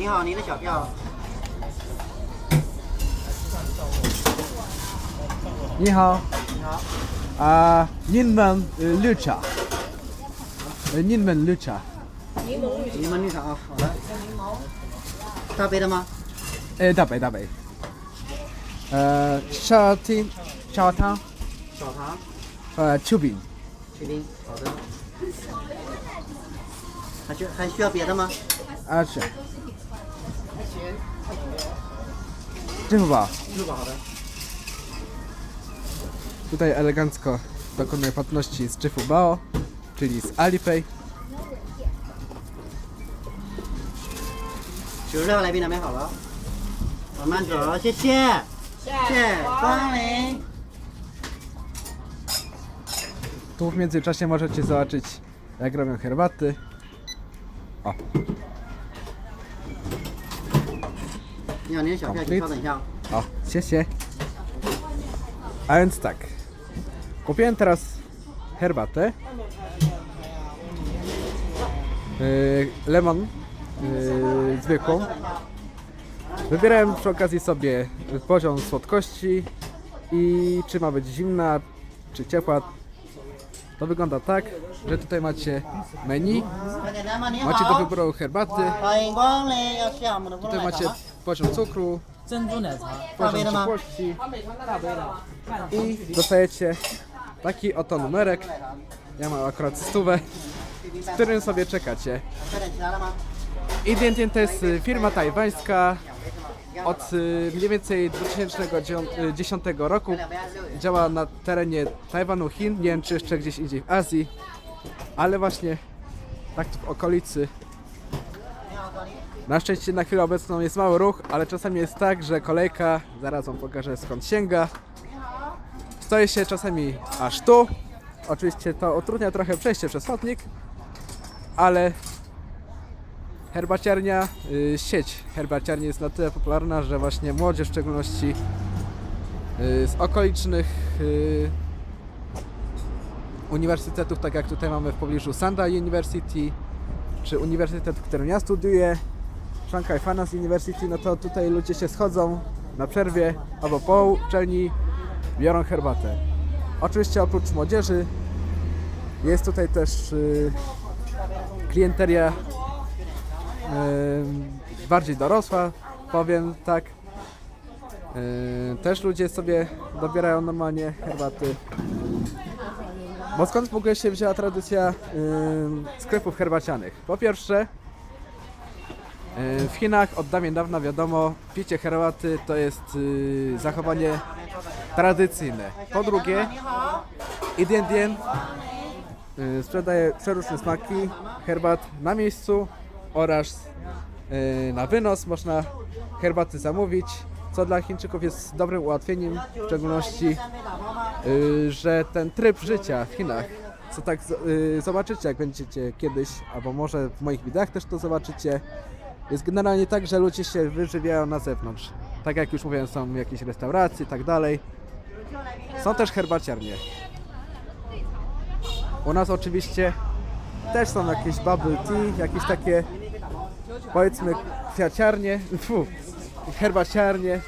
你好，您的小票。你好，你好，啊，柠檬呃绿茶，呃，柠檬绿茶，柠檬绿茶啊，好的。大杯的吗？哎，大杯大杯，呃，砂糖，砂糖，小糖，呃，秋饼，去冰。好的。还需还需要别的吗？啊是，支付宝，支付宝好的。 tutaj elegancko dokonuję płatności z Bao, czyli z Alipay. 九十六来宾准备好了，慢慢走，谢谢，谢谢光临。 Tu w międzyczasie możecie zobaczyć jak robią herbaty. O, 你好，您的小票，请稍等一下啊。 o, się się. A więc tak. Kupiłem teraz herbatę. Yy, lemon yy, zwykłą. Wybierałem przy okazji sobie poziom słodkości i czy ma być zimna, czy ciepła. To wygląda tak, że tutaj macie menu, 快点来嘛，您 macie do 好， wyboru herbaty, 欢迎光临，要下我们的乌龙 tutaj 奶茶 macie 吗？ poziom cukru, Zędzuneza. poziom ciepłości i dostajecie taki oto numerek. Ja mam akurat stówę, w którym sobie czekacie. Indian to jest y, firma tajwańska. Od y, mniej więcej 2010 y, roku działa na terenie Tajwanu, Chin, nie wiem czy jeszcze gdzieś indziej w Azji, ale właśnie tak tu w okolicy na szczęście na chwilę obecną jest mały ruch, ale czasami jest tak, że kolejka, zaraz wam pokażę skąd sięga, stoi się czasami aż tu. Oczywiście to utrudnia trochę przejście przez chodnik, ale herbaciarnia, y, sieć herbaciarni jest na tyle popularna, że właśnie młodzież w szczególności y, z okolicznych y, uniwersytetów, tak jak tutaj mamy w pobliżu Sanda University, czy uniwersytet, w którym ja studiuję, Shanghai Finance University, no to tutaj ludzie się schodzą na przerwie albo po uczelni, biorą herbatę. Oczywiście oprócz młodzieży jest tutaj też y, klienteria y, bardziej dorosła, powiem tak. Y, też ludzie sobie dobierają normalnie herbaty. Bo skąd w ogóle się wzięła tradycja y, sklepów herbacianych? Po pierwsze, y, w Chinach od dawien dawna wiadomo, picie herbaty to jest y, zachowanie tradycyjne. Po drugie, Indian Dien y, sprzedaje przeróżne smaki herbat na miejscu oraz y, na wynos można herbaty zamówić, co dla Chińczyków jest dobrym ułatwieniem, w szczególności, y, że ten tryb życia w Chinach, co tak y, zobaczycie, jak będziecie kiedyś, albo może w moich wideach też to zobaczycie, jest generalnie tak, że ludzie się wyżywiają na zewnątrz. Tak jak już mówiłem, są jakieś restauracje i tak dalej. Są też herbaciarnie. U nas oczywiście też są jakieś bubble tea, jakieś takie powiedzmy kwiaciarnie, herbaciarnię,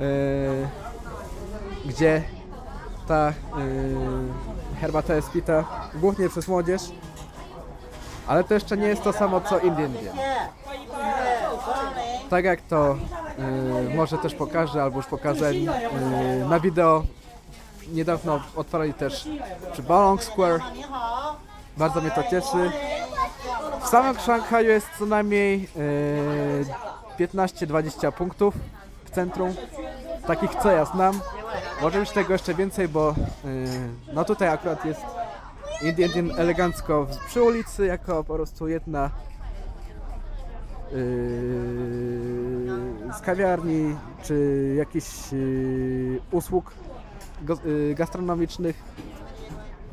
e, gdzie ta e, herbata jest pita głównie przez młodzież, ale to jeszcze nie jest to samo co Indian Tak jak to e, może też pokażę, albo już pokazałem na wideo. Niedawno otwarli też przy Balong Square. Bardzo mnie to cieszy. Samym Szanghaju jest co najmniej yy, 15-20 punktów w centrum, takich co ja znam. Może być tego jeszcze więcej, bo yy, no tutaj akurat jest Indian elegancko przy ulicy, jako po prostu jedna yy, z kawiarni, czy jakichś yy, usług yy, gastronomicznych.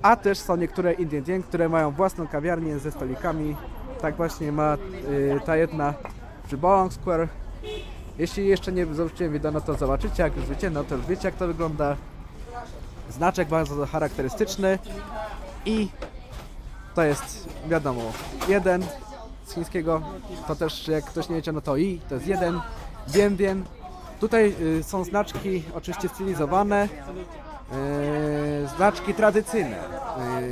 A też są niektóre Indian które mają własną kawiarnię ze stolikami. Tak właśnie ma y, ta jedna przy Bolong Square. Jeśli jeszcze nie zobaczyłem wideo, no to zobaczycie, jak już wiecie, no to już wiecie jak to wygląda. Znaczek bardzo charakterystyczny i to jest wiadomo jeden z chińskiego, to też jak ktoś nie wiecie, no to i, to jest jeden, dien dien. Tutaj y, są znaczki oczywiście stylizowane, y, znaczki tradycyjne. Y,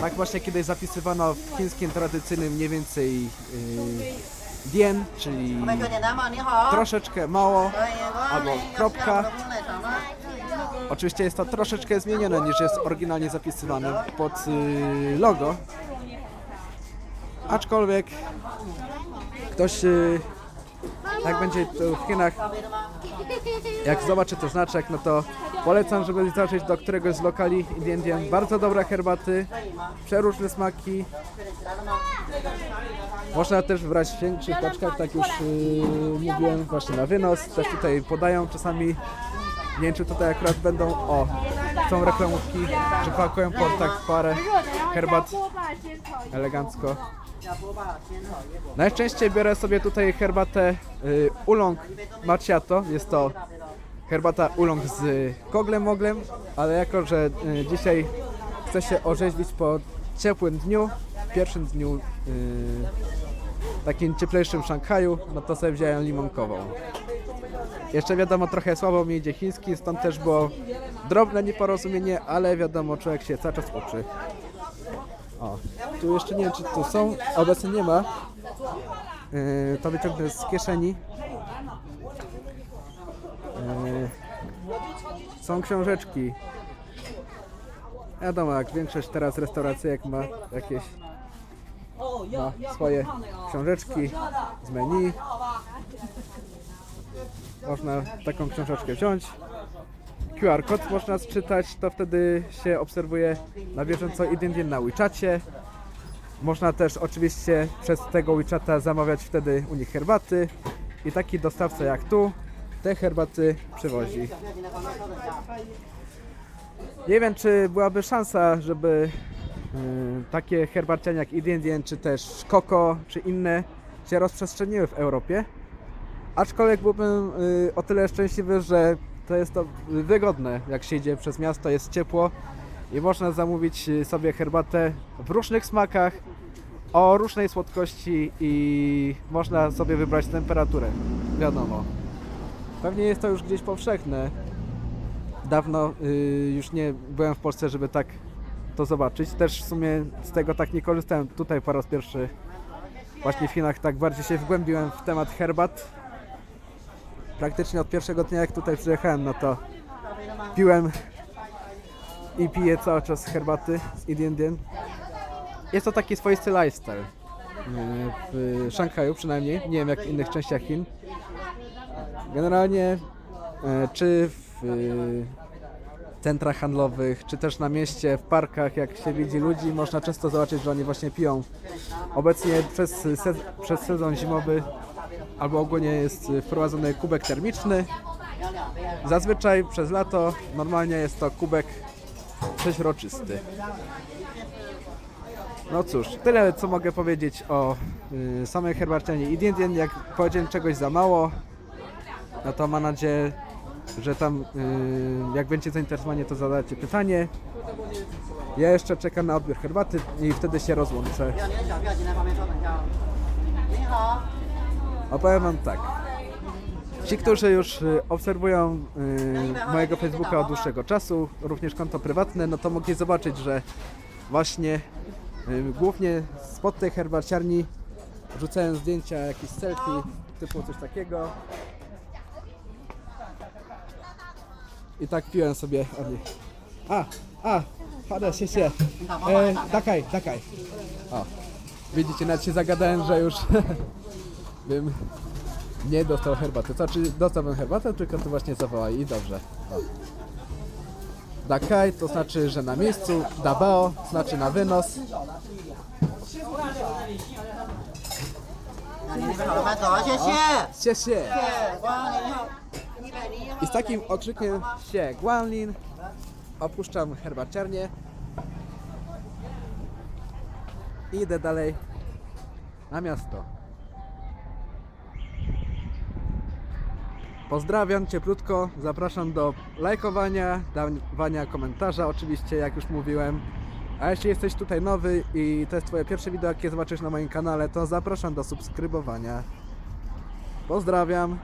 tak właśnie kiedyś zapisywano w chińskim tradycyjnym mniej więcej yy, czyli troszeczkę mało albo kropka. Oczywiście jest to troszeczkę zmienione niż jest oryginalnie zapisywane pod yy, logo. Aczkolwiek ktoś yy, tak będzie w Chinach, jak zobaczy to znaczek, no to polecam, żeby zacząć do któregoś z lokali Indian. Bardzo dobre herbaty, przeróżne smaki. Można też brać w większych paczkach, tak już yy, mówiłem, właśnie na wynos. Też tutaj podają czasami. Nie wiem, czy tutaj akurat będą. O, są reklamówki, że pakują po tak parę herbat elegancko. Najczęściej biorę sobie tutaj herbatę y, Ulong Macchiato. Jest to herbata Ulong z koglem moglem, ale jako, że y, dzisiaj chcę się orzeźwić po ciepłym dniu, pierwszym dniu y, takim cieplejszym w Szanghaju, no to sobie wziąłem limonkową. Jeszcze wiadomo, trochę słabo mi idzie chiński, stąd też było drobne nieporozumienie, ale wiadomo, człowiek się cały czas uczy. O, tu jeszcze nie wiem, czy tu są, obecnie nie ma. Yy, to wyciągnę z kieszeni. Są książeczki. Wiadomo, jak większość teraz restauracyjek ma jakieś ma swoje książeczki z menu. Można taką książeczkę wziąć. QR kod można sczytać, to wtedy się obserwuje na bieżąco Idindien na WeChacie. Można też oczywiście przez tego WeChata zamawiać wtedy u nich herbaty i taki dostawca jak tu te herbaty przywozi. Nie wiem, czy byłaby szansa, żeby y, takie herbacianie jak Idindien, czy też Koko, czy inne się rozprzestrzeniły w Europie. Aczkolwiek byłbym y, o tyle szczęśliwy, że to jest to wygodne, jak się idzie przez miasto, jest ciepło i można zamówić y, sobie herbatę w różnych smakach, o różnej słodkości i można sobie wybrać temperaturę, wiadomo. Pewnie jest to już gdzieś powszechne. Dawno y, już nie byłem w Polsce, żeby tak to zobaczyć. Też w sumie z tego tak nie korzystałem. Tutaj po raz pierwszy właśnie w Chinach tak bardziej się wgłębiłem w temat herbat. Praktycznie od pierwszego dnia jak tutaj przyjechałem, no to piłem i piję cały czas herbaty z Indian. Jest to taki swoisty lifestyle. y, W Szanghaju przynajmniej, nie wiem jak w innych częściach Chin. Generalnie e, czy w y, centrach handlowych, czy też na mieście, w parkach, jak się widzi ludzi, można często zobaczyć, że oni właśnie piją. Obecnie przez, se, przez sezon zimowy albo ogólnie jest wprowadzony kubek termiczny. Zazwyczaj przez lato normalnie jest to kubek przeźroczysty. No cóż, tyle co mogę powiedzieć o y, samej herbacianie Indian. Jak powiedziałem czegoś za mało, no to mam nadzieję, że tam yy, jak będzie zainteresowanie, to zadajcie pytanie. Ja jeszcze czekam na odbiór herbaty i wtedy się rozłączę. Opowiem wam tak. Ci, którzy już y, obserwują y, mojego Facebooka od dłuższego czasu, również konto prywatne, no to mogli zobaczyć, że właśnie y, głównie spod tej herbaciarni rzucałem zdjęcia, jakieś selfie, typu coś takiego. I tak piłem sobie od nich. A, a, pada się się. E, takaj, takaj. O, widzicie, nawet się zagadałem, że już bym nie dostał herbaty. To znaczy dostałbym herbatę, tylko to właśnie zawołali i dobrze. O. Dakaj to znaczy, że na miejscu, dabao znaczy na wynos. 那你那边好了慢走，谢谢。 Sie, sie. 谢谢，光你好，一百零一号。 I z takim okrzykiem się Guanlin opuszczam herbaciarnię i idę dalej na miasto. Pozdrawiam cieplutko, zapraszam do lajkowania, dawania komentarza, oczywiście jak już mówiłem, A jeśli jesteś tutaj nowy i to jest twoje pierwsze wideo, jakie zobaczysz na moim kanale, to zapraszam do subskrybowania. Pozdrawiam.